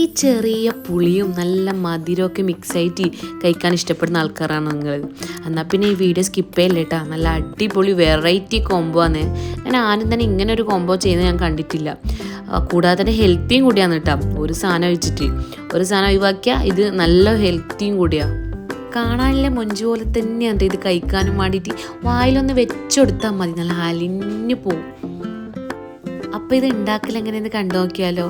ഈ ചെറിയ പുളിയും നല്ല മധുരമൊക്കെ മിക്സ് ആയിട്ട് കഴിക്കാൻ ഇഷ്ടപ്പെടുന്ന ആൾക്കാരാണ് നിങ്ങൾ. എന്നാൽ പിന്നെ ഈ വീഡിയോ സ്കിപ്പ് ചെയ്യില്ല കേട്ടോ നല്ല അടിപൊളി വെറൈറ്റി കോംബോ ആണ്. ഞാൻ ആരും തന്നെ ഇങ്ങനെ ഒരു കോംബോ ചെയ്യുന്നത് ഞാൻ കണ്ടിട്ടില്ല. കൂടാതെ തന്നെ ഹെൽത്തിയും കൂടിയാണ് കേട്ടോ ഒരു സാധനം ഒഴിച്ചിട്ട്. ഒരു സാധനം ഒഴിവാക്കിയാൽ ഇത് നല്ല ഹെൽത്തിയും കൂടിയാണ് കാണാനില്ല മൊഞ്ചു പോലെ തന്നെയാണ് ഇത് കഴിക്കാനും വേണ്ടിയിട്ട്. വായിലൊന്ന് വെച്ചെടുത്താൽ മതി. നല്ല അലിഞ്ഞു പോവും. അപ്പോൾ ഇത് ഉണ്ടാക്കൽ എങ്ങനെയെന്ന് കണ്ടു നോക്കിയാലോ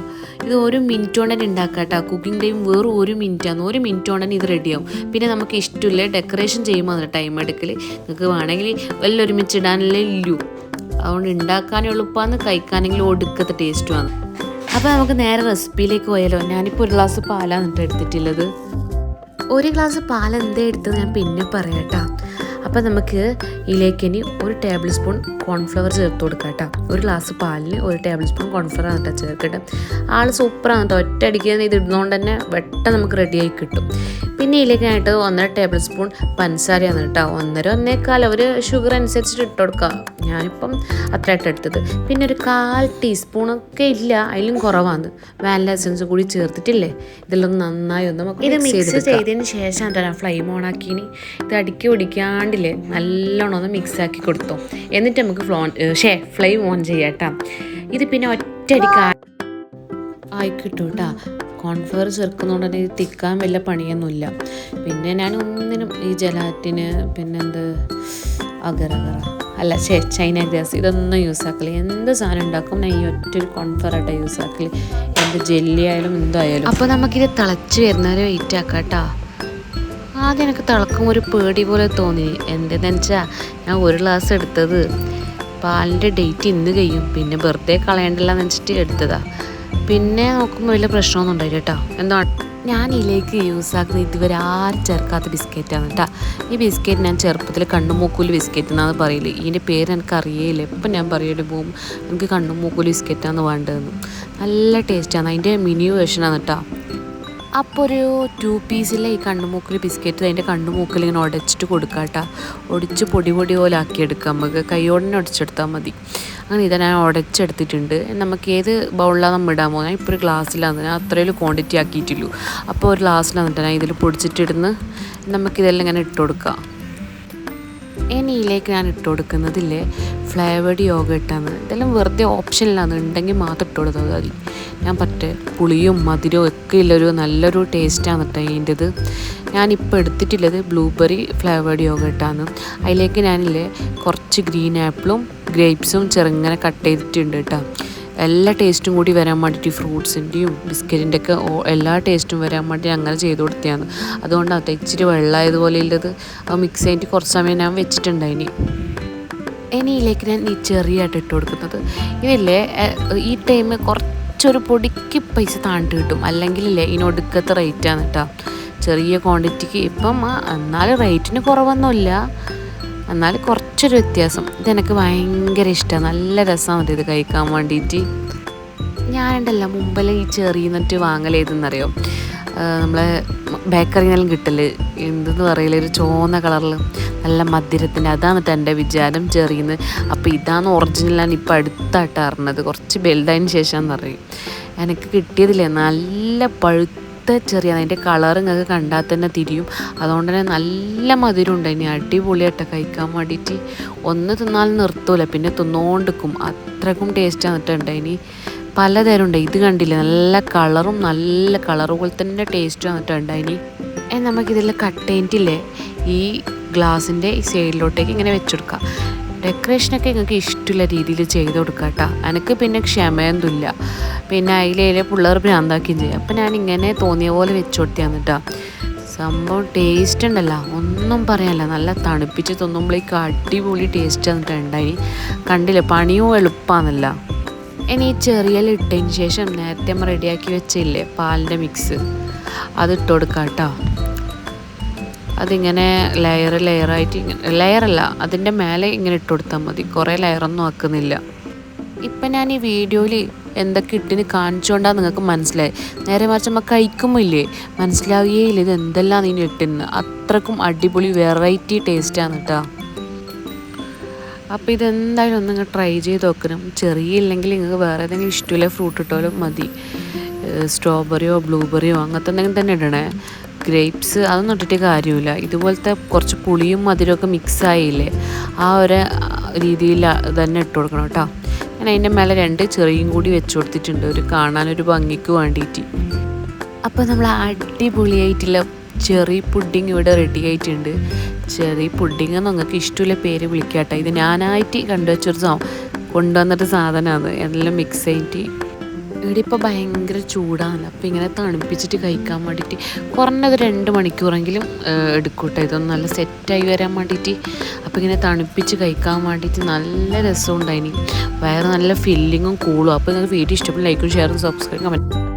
ഇത് ഒരു മിനിറ്റ് കൊണ്ട് തന്നെ ഉണ്ടാക്കാം കേട്ടോ കുക്കിംഗ് ടൈം വെറും ഒരു മിനിറ്റാണ് ഒരു മിനിറ്റ് കൊണ്ട് തന്നെ ഇത് റെഡിയാവും പിന്നെ നമുക്ക് ഇഷ്ടമില്ല ഡെക്കറേഷൻ ചെയ്യുമ്പോൾ ടൈം എടുക്കൽ നിങ്ങൾക്ക് വേണമെങ്കിൽ വല്ല ഒരുമിച്ച് ഇടാനല്ലേ ഇല്ലു. അതുകൊണ്ട് ഉണ്ടാക്കാൻ എളുപ്പമാണ് കഴിക്കാനെങ്കിലും ഒടുക്കത്തെ ടേസ്റ്റുമാണ് അപ്പോൾ നമുക്ക് നേരെ റെസിപ്പിയിലേക്ക് പോയാലോ? ഞാനിപ്പോൾ ഒരു ഗ്ലാസ് പാലാണ് എടുത്തിട്ടുള്ളത്. ഒരു ഗ്ലാസ് പാൽ എന്താ എടുത്തത്? ഞാൻ പിന്നെ പറയാം കേട്ടോ അപ്പം നമുക്ക് ഇതിലേക്ക് ഇനി ഒരു ടേബിൾ സ്പൂൺ കോൺഫ്ലവർ ചേർത്ത് കൊടുക്കാം കേട്ടോ. ഒരു ഗ്ലാസ് പാലിന് ഒരു ടേബിൾ സ്പൂൺ കോൺഫ്ലവർ ആണ് കേട്ടോ ചേർക്കട്ടെ ആൾ സൂപ്പറാണ് കേട്ടോ. ഒറ്റ അടിക്കുന്ന ഇത് ഇടുന്നതുകൊണ്ട് തന്നെ വെട്ടം നമുക്ക് റെഡിയായി കിട്ടും. പിന്നെ ഇതിലേക്കായിട്ട് ഒന്നര ടേബിൾ സ്പൂൺ പഞ്ചസാരയാണ് കേട്ടോ. ഒന്നര ഒന്നേക്കാൽ ഒരു ഷുഗർ അനുസരിച്ചിട്ട് ഇട്ട് കൊടുക്കുക. ഞാനിപ്പം അത്ര ഇട്ട് എടുത്തത്. പിന്നെ ഒരു കാൽ ടീസ്പൂണൊക്കെ ഇല്ല അതിലും കുറവാണ്. വാനില എസൻസ് കൂടി ചേർത്തിട്ടില്ലേ? ഇതെല്ലാം നന്നായി ഒന്ന് നമുക്ക് ഇത് മിക്സ് ചെയ്തതിന് ശേഷം എന്താ ഫ്ലെയിം ഓൺ ആക്കിയിനി. ഇത് അടുക്കി ഒടിക്കാണ്ടില്ലേ നല്ലോണം ഒന്ന് മിക്സ് ആക്കി കൊടുത്തു. എന്നിട്ട് നമുക്ക് ഫ്ലോൺ ഷേ ഫ്ലെയിം ഓൺ ചെയ്യാം കേട്ടോ. ഇത് പിന്നെ ഒറ്റയടിക്ക് ആയിക്കിട്ടു കേട്ടോ. കോൺഫ്ലവർ ചേർക്കുന്നതുകൊണ്ട് തന്നെ ഇത് തിക്കാൻ വലിയ പണിയൊന്നുമില്ല. പിന്നെ ഞാൻ ഒന്നിനും ഈ ജലാറ്റിന് പിന്നെന്ത് അഗറഗറ. അല്ല ചേ ചൈന ഗ്രാസ് ഇതൊന്നും യൂസ് ആക്കൽ എന്ത് സാധനം ഉണ്ടാക്കും ഞാൻ ഈ ഒറ്റ ഒരു കോൺഫ്ലവർ യൂസ് ആക്കൽ. എന്ത് ജെല്ലി ആയാലും എന്തായാലും. അപ്പോൾ നമുക്കിത് തിളച്ച് വരുന്നവരെ വെയിറ്റ് ആക്കാം കേട്ടോ. ആദ്യം എനിക്ക് തിളക്കം ഒരു പേടി പോലെ തോന്നി. എന്തെന്ന് വെച്ചാൽ ഞാൻ ഒരു ഗ്ലാസ് എടുത്തത്. പാലിന്റെ ഡേറ്റ് ഇന്ന് കഴിയും. പിന്നെ ബർത്ത്ഡേ കളയണ്ടല്ലോ എന്ന് വെച്ചിട്ട് എടുത്തതാ. പിന്നെ നോക്കുമ്പോൾ വലിയ പ്രശ്നമൊന്നും ഉണ്ടായില്ല കേട്ടോ. എന്താ? ഞാൻ ഇതിലേക്ക് യൂസ് ആക്കുന്ന ഇതുവരെ ആരും ചേർക്കാത്ത ബിസ്ക്കറ്റാണ് കേട്ടോ. ഈ ബിസ്ക്കറ്റ് ഞാൻ ചെറുപ്പത്തിൽ കണ്ണുമൂക്കൂൽ ബിസ്ക്കറ്റ് എന്നാണ് പറയില്ല ഇതിന്റെ പേര് എനിക്ക് അറിയില്ല ഇപ്പം ഞാൻ പറയുള്ളൂ പോകും എനിക്ക് കണ്ണുമൂക്കൂൽ ബിസ്ക്കറ്റാണ് വേണ്ടതെന്ന്. നല്ല ടേസ്റ്റാണ് അതിന്റെ മിനി വേർഷനാണ് കേട്ടോ. അപ്പോൾ ഒരു ടു പീസിലെ ഈ കണ്ണുമൂക്കിൽ ബിസ്ക്കറ്റ് അതിന്റെ കണ്ണുമൂക്കിൽ ഇങ്ങനെ ഉടച്ചിട്ട് കൊടുക്കാം കേട്ടോ ഒടിച്ച് പൊടി പൊടി പോലെ ആക്കിയെടുക്കാം നമുക്ക്. കൈയോടനെ ഉടച്ചെടുത്താൽ മതി. അങ്ങനെ ഇതാ ഞാൻ ഉടച്ചെടുത്തിട്ടുണ്ട് നമുക്ക് ഏത് ബൗളിലാണ് നമ്മൾ ഇടാൻ ഞാൻ ഇപ്പോൾ ഒരു ഗ്ലാസ്സിലാണ്. ഞാൻ അത്രയും ക്വാണ്ടിറ്റി ആക്കിയിട്ടുള്ളൂ അപ്പോൾ ഒരു ഗ്ലാസ്സിലാണ് ഞാൻ ഇതിൽ പൊടിച്ചിട്ടിടുന്ന്. നമുക്കിതെല്ലാം ഇങ്ങനെ ഇട്ട് കൊടുക്കാം. ഇനി ഇതിലേക്ക് ഞാൻ ഇട്ട് കൊടുക്കുന്നതില്ലേ? ഫ്ലേവേഡ് യോഗട്ടാണ് ഇതെല്ലാം വെറുതെ ഓപ്ഷനിലാണ് ഉണ്ടെങ്കിൽ മാത്രം ഇട്ട് കൊടുത്താൽ മതി. ഞാൻ പറ്റേ? പുളിയും മധുരവും ഒക്കെ ഉള്ളൊരു നല്ലൊരു ടേസ്റ്റാണ് കേട്ടോ ഇതിന്റെത്. ഞാനിപ്പോൾ എടുത്തിട്ടുള്ളത് ബ്ലൂബെറി ഫ്ലേവേർഡ് യോഗട്ടാണ് അതിലേക്ക് ഞാനില്ലേ കുറച്ച് ഗ്രീൻ ആപ്പിളും ഗ്രേപ്സും ചെറുങ്ങനെ കട്ട് ചെയ്തിട്ടുണ്ട് കേട്ടോ എല്ലാ ടേസ്റ്റും കൂടി വരാൻ വേണ്ടിയിട്ട് ഫ്രൂട്ട്സിന്റെയും ബിസ്ക്കറ്റിന്റെ ഒക്കെ എല്ലാ ടേസ്റ്റും വരാൻ വേണ്ടി അങ്ങനെ ചെയ്ത് കൊടുത്തതാണ്. അതുകൊണ്ടാണ് അത് ഇച്ചിരി വെള്ളമായതുപോലെ ഉള്ളത്. അത് മിക്സ് ചെയ്തിട്ട് കുറച്ച് സമയം ഞാൻ വെച്ചിട്ടുണ്ട് ഇനി ഇതിലേക്ക് ഞാൻ ഈ ചെറിയായിട്ട് ഇട്ട് കൊടുക്കുന്നത്. ഇതില്ലേ ഈ ടൈം കുറച്ചൊരു പൊടിക്ക് പൈസ താണ്ടി കിട്ടും. അല്ലെങ്കിലില്ലേ ഇതിനൊടുക്കത്തെ റേറ്റാണ് കേട്ടോ ചെറിയ ക്വാണ്ടിറ്റിക്ക് ഇപ്പം എന്നാലും റേറ്റിന് കുറവൊന്നുമില്ല. എന്നാൽ കുറച്ചൊരു വ്യത്യാസം. ഇതെനിക്ക് ഭയങ്കര ഇഷ്ടമാണ് നല്ല രസമാണ് ഇത് കഴിക്കാൻ വേണ്ടിയിട്ട് ഞാനുണ്ടല്ല മുമ്പെല്ലാം ഈ ചെറിയ നെറ്റ് വാങ്ങലേതെന്നറിയോ? നമ്മളെ ബേക്കറിന്നെല്ലാം കിട്ടൽ. എന്തെന്ന് പറയില്ല ഒരു ചുവന്ന കളറിൽ നല്ല മധുരത്തിന്റെ അതാണ് കേട്ടോ എന്റെ വിചാരം ചെറിയുന്നത്. അപ്പോൾ ഇതാണ് ഒറിജിനലാണ് ഇപ്പോൾ അടുത്തായിട്ട് അറിഞ്ഞത്. കുറച്ച് വലുതായതിന് ശേഷമാണെന്ന് പറയും. എനിക്ക് കിട്ടിയതില്ലേ? നല്ല പഴുത്ത ചെറിയ അതിന്റെ കളർ നിങ്ങൾക്ക് കണ്ടാൽ തന്നെ തിരിയും. അതുകൊണ്ട് തന്നെ നല്ല മധുരം ഉണ്ട്. ഇനി അടിപൊളിയായിട്ട് കഴിക്കാൻ വേണ്ടിയിട്ട് ഒന്ന് തിന്നാൽ നിർത്തൂല. പിന്നെ തിന്നുകൊണ്ടിരിക്കും അത്രക്കും ടേസ്റ്റ് കേട്ടോ ഇനി പലതരം ഉണ്ട് ഇത് കണ്ടില്ല? നല്ല കളറും നല്ല കളർ പോലെ തന്നെ ടേസ്റ്റ് വന്നിട്ടുണ്ട് അതിന്. നമുക്കിതിൽ കട്ടേന്റില്ലേ ഈ ഗ്ലാസിന്റെ ഈ സൈഡിലോട്ടേക്ക് ഇങ്ങനെ വെച്ചെടുക്കാം. ഡെക്കറേഷനൊക്കെ നിങ്ങൾക്ക് ഇഷ്ടമുള്ള രീതിയിൽ ചെയ്ത് കൊടുക്കാം കേട്ടോ. എനിക്ക് പിന്നെ ക്ഷമയൊന്നുമില്ല. പിന്നെ അതിലെ പിള്ളേർ ഭ്രാന്താക്കുകയും ചെയ്യും. അപ്പം ഞാൻ ഇങ്ങനെ തോന്നിയ പോലെ വെച്ച് കൊടുത്തിയാണ് കേട്ടോ. സംഭവം ടേസ്റ്റ് ഉണ്ടല്ലോ. ഒന്നും പറയാനില്ല നല്ല തണുപ്പിച്ച് തിന്നുമ്പോഴേക്ക് അടിപൊളി ടേസ്റ്റ് വന്നിട്ടുണ്ടായി കണ്ടില്ല? പണിയും എളുപ്പമാണല്ല. ഇനി ഈ ചെറിയ ഇട്ടതിന് ശേഷം നേരത്തെ റെഡിയാക്കി വെച്ചില്ലേ? പാലിന്റെ മിക്സ് അത് ഇട്ട് കൊടുക്കാം കേട്ടോ. അതിങ്ങനെ ലെയർ ലെയറായിട്ട് ഇങ്ങനെ ലെയറല്ല അതിന്റെ മേലെ ഇങ്ങനെ ഇട്ട് കൊടുത്താൽ മതി. കുറേ ലെയറൊന്നും ആക്കുന്നില്ല. ഇപ്പം ഞാൻ ഈ വീഡിയോയിൽ എന്തൊക്കെ ഇട്ടിന് കാണിച്ചുകൊണ്ടാണ് നിങ്ങൾക്ക് മനസ്സിലായി നേരെ മറിച്ച് നമ്മൾ കഴിക്കുമ്പോൾ ഇല്ലേ മനസ്സിലാവുകയില്ല ഇത് എന്തെല്ലാം നീ ഇട്ടിന്ന് അത്രക്കും അടിപൊളി വെറൈറ്റി ടേസ്റ്റാണ് കേട്ടോ. അപ്പോൾ ഇതെന്തായാലും ഒന്ന് നിങ്ങൾ ട്രൈ ചെയ്ത് നോക്കണം. ചെറിയ ഇല്ലെങ്കിൽ നിങ്ങൾക്ക് വേറെ ഏതെങ്കിലും ഇഷ്ടമില്ല ഫ്രൂട്ട് ഇട്ടാലും മതി. സ്ട്രോബെറിയോ ബ്ലൂബെറിയോ അങ്ങനത്തെ എന്തെങ്കിലും തന്നെ ഇടണേ. ഗ്രേപ്സ് അതൊന്നും ഇട്ടിട്ട് കാര്യമില്ല. ഇതുപോലത്തെ കുറച്ച് പുളിയും മധുരമൊക്കെ മിക്സ് ആയില്ലേ ആ ഒരു രീതിയിൽ തന്നെ ഇട്ട് കൊടുക്കണം കേട്ടോ. ഞാൻ അതിന്റെ മേലെ രണ്ട് ചെറിയും കൂടി വെച്ച് കൊടുത്തിട്ടുണ്ട്. ഒരു കാണാനൊരു ഭംഗിക്ക് വേണ്ടിയിട്ട് അപ്പോൾ നമ്മൾ അടിപൊളിയായിട്ടുള്ള ചെറി പുഡിങ് ഇവിടെ റെഡി ആയിട്ടുണ്ട്. ചെറി പുഡിങ് നിങ്ങൾക്ക് ഇഷ്ടമുള്ള പേര് വിളിക്കാട്ടെ. ഇത് ഞാനായിട്ട് കണ്ടുവച്ചൊരു കൊണ്ടുവന്നിട്ട് സാധനമാണ് എല്ലാം മിക്സ് ആയിട്ട്. ഇവിടെ ഇപ്പോൾ ഭയങ്കര ചൂടാണ്. അപ്പോൾ ഇങ്ങനെ തണുപ്പിച്ചിട്ട് കഴിക്കാൻ വേണ്ടിയിട്ട് കുറഞ്ഞത് രണ്ട് മണിക്കൂറെങ്കിലും എടുക്കൂട്ടെ. ഇതൊന്ന് നല്ല സെറ്റായി വരാൻ വേണ്ടിയിട്ട്. അപ്പോൾ ഇങ്ങനെ തണുപ്പിച്ച് കഴിക്കാൻ വേണ്ടിയിട്ട് നല്ല രസമുണ്ടായിനി. വയറ് നല്ല ഫില്ലിങ്ങും കൂളും അപ്പോൾ നിങ്ങൾക്ക് വീഡിയോ ഇഷ്ടപ്പെട്ട ലൈക്കും ഷെയറും സബ്സ്ക്രൈബും കമന്റ്